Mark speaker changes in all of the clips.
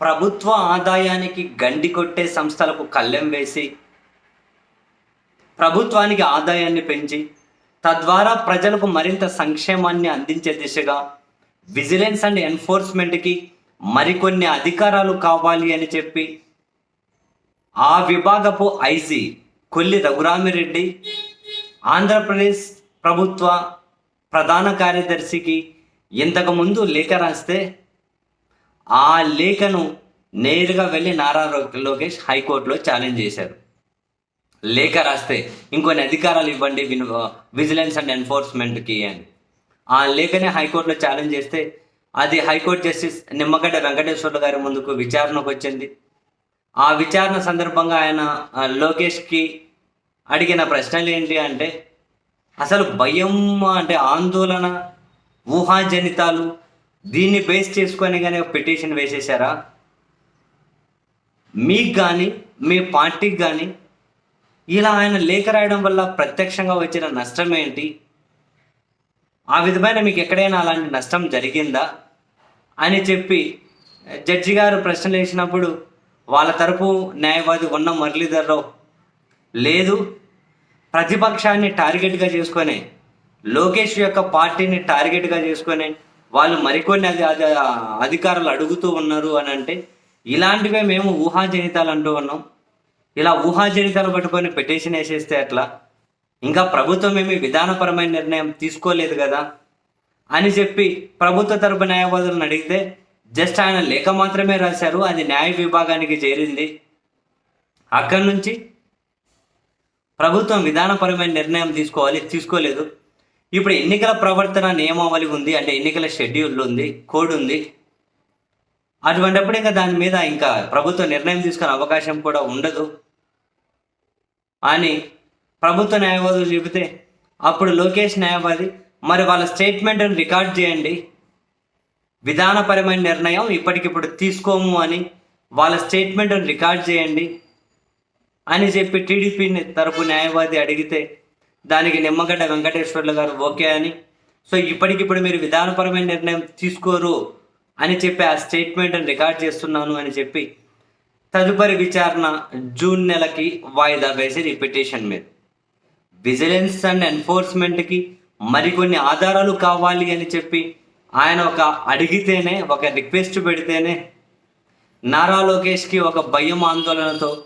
Speaker 1: ప్రభుత్వ ఆదాయానికి గండి కొట్టే సంస్థలకు కళ్ళెం వేసి ప్రభుత్వానికి ఆదాయాన్ని పెంచి తద్వారా ప్రజలకు మరింత సంక్షేమాన్ని అందించే దిశగా విజిలెన్స్ అండ్ ఎన్ఫోర్స్మెంట్కి మరికొన్ని అధికారాలు కావాలి అని చెప్పి ఆ విభాగపు ఐజీ కొల్లి రఘురామిరెడ్డి ఆంధ్రప్రదేశ్ ప్రభుత్వ ప్రధాన కార్యదర్శికి ఇంతకుముందు లేఖ రాస్తే ఆ లేఖను నేరుగా వెళ్ళి నారా లోకేష్ హైకోర్టులో ఛాలెంజ్ చేశారు. లేఖ రాస్తే ఇంకొన్ని అధికారాలు ఇవ్వండి విన్ విజిలెన్స్ అండ్ ఎన్ఫోర్స్మెంట్కి అని. ఆ లేఖనే హైకోర్టులో ఛాలెంజ్ చేస్తే అది హైకోర్టు జస్టిస్ నిమ్మగడ్డ వెంకటేశ్వర్లు గారి ముందుకు విచారణకు వచ్చింది. ఆ విచారణ సందర్భంగా ఆయన లోకేష్కి అడిగిన ప్రశ్నలు ఏంటి అంటే అసలు భయం అంటే ఆందోళన ఊహాజనితాలు దీన్ని బేస్ చేసుకొని కానీ ఒక పిటిషన్ వేసేసారా? మీకు కానీ మీ పార్టీకి కానీ ఇలా ఆయన లేఖ రాయడం వల్ల ప్రత్యక్షంగా వచ్చిన నష్టం ఏంటి? ఆ విధమైన మీకు ఎక్కడైనా అలాంటి నష్టం జరిగిందా? అని చెప్పి జడ్జి గారు ప్రశ్నలు వేసినప్పుడు వాళ్ళ తరపు న్యాయవాది ఉన్న మురళీధర్రావు లేదు ప్రతిపక్షాన్ని టార్గెట్గా చేసుకొని లోకేష్ యొక్క పార్టీని టార్గెట్గా చేసుకొని వాళ్ళు మరికొన్ని అది అధికారులు అడుగుతూ ఉన్నారు అని అంటే ఇలాంటివే మేము ఊహాజనితాలు అంటూ ఉన్నాం. ఇలా ఊహాజనితాలు పట్టుకొని పిటిషన్ వేసేస్తే ఎట్లా? ఇంకా ప్రభుత్వం ఏమి విధానపరమైన నిర్ణయం తీసుకోలేదు కదా అని చెప్పి ప్రభుత్వ తరపు న్యాయవాదులను అడిగితే జస్ట్ ఆయన లేఖ మాత్రమే రాశారు అది న్యాయ విభాగానికి చేరింది. అక్కడి నుంచి ప్రభుత్వం విధానపరమైన నిర్ణయం తీసుకోవాలి తీసుకోలేదు. ఇప్పుడు ఎన్నికల ప్రవర్తన నియమావళి ఉంది అంటే ఎన్నికల షెడ్యూల్ ఉంది కోడ్ ఉంది. అటువంటిప్పుడు ఇంకా దాని మీద ఇంకా ప్రభుత్వం నిర్ణయం తీసుకునే అవకాశం కూడా ఉండదు. అని ప్రభుత్వ న్యాయవాదులు చెబితే అప్పుడు లోకేష్ న్యాయవాది మరి వాళ్ళ స్టేట్మెంట్ని రికార్డ్ చేయండి. విధానపరమైన నిర్ణయం ఇప్పటికిప్పుడు తీసుకోము అని వాళ్ళ స్టేట్మెంట్ని రికార్డ్ చేయండి అని చెప్పి టీడీపీ తరపు న్యాయవాది అడిగితే దానికి నిమ్మగడ్డ వెంకటేశ్వర్లు గారు ఓకే అని. సో ఇప్పటికిప్పుడు మీరు విధానపరమైన నిర్ణయం తీసుకోరు అని చెప్పి ఆ స్టేట్మెంట్ని రికార్డ్ చేస్తున్నాను అని చెప్పి తదుపరి విచారణ జూన్ నెలకి వాయిదా వేసేది ఈ పిటిషన్ మీద. విజిలెన్స్ అండ్ ఎన్ఫోర్స్మెంట్కి మరికొన్ని ఆధారాలు కావాలి అని చెప్పి ఆయన ఒక అడిగితేనే ఒక రిక్వెస్ట్ పెడితేనే నారా లోకేష్కి ఒక భయం ఆందోళనతో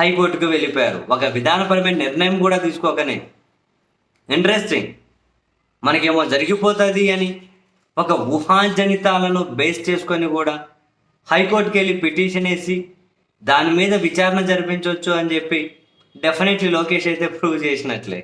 Speaker 1: హైకోర్టుకు వెళ్ళిపోయారు. ఒక విధానపరమైన నిర్ణయం కూడా తీసుకోకనే ఇంట్రెస్టింగ్ మనకేమో జరిగిపోతుంది అని ఒక ఊహాజనితాలను బేస్ చేసుకొని కూడా హైకోర్టుకి వెళ్ళి పిటిషన్ వేసి దాని మీద విచారణ జరిపించవచ్చు అని చెప్పి డెఫినెట్లీ లోకేష్ అయితే ప్రూవ్ చేసినట్లే.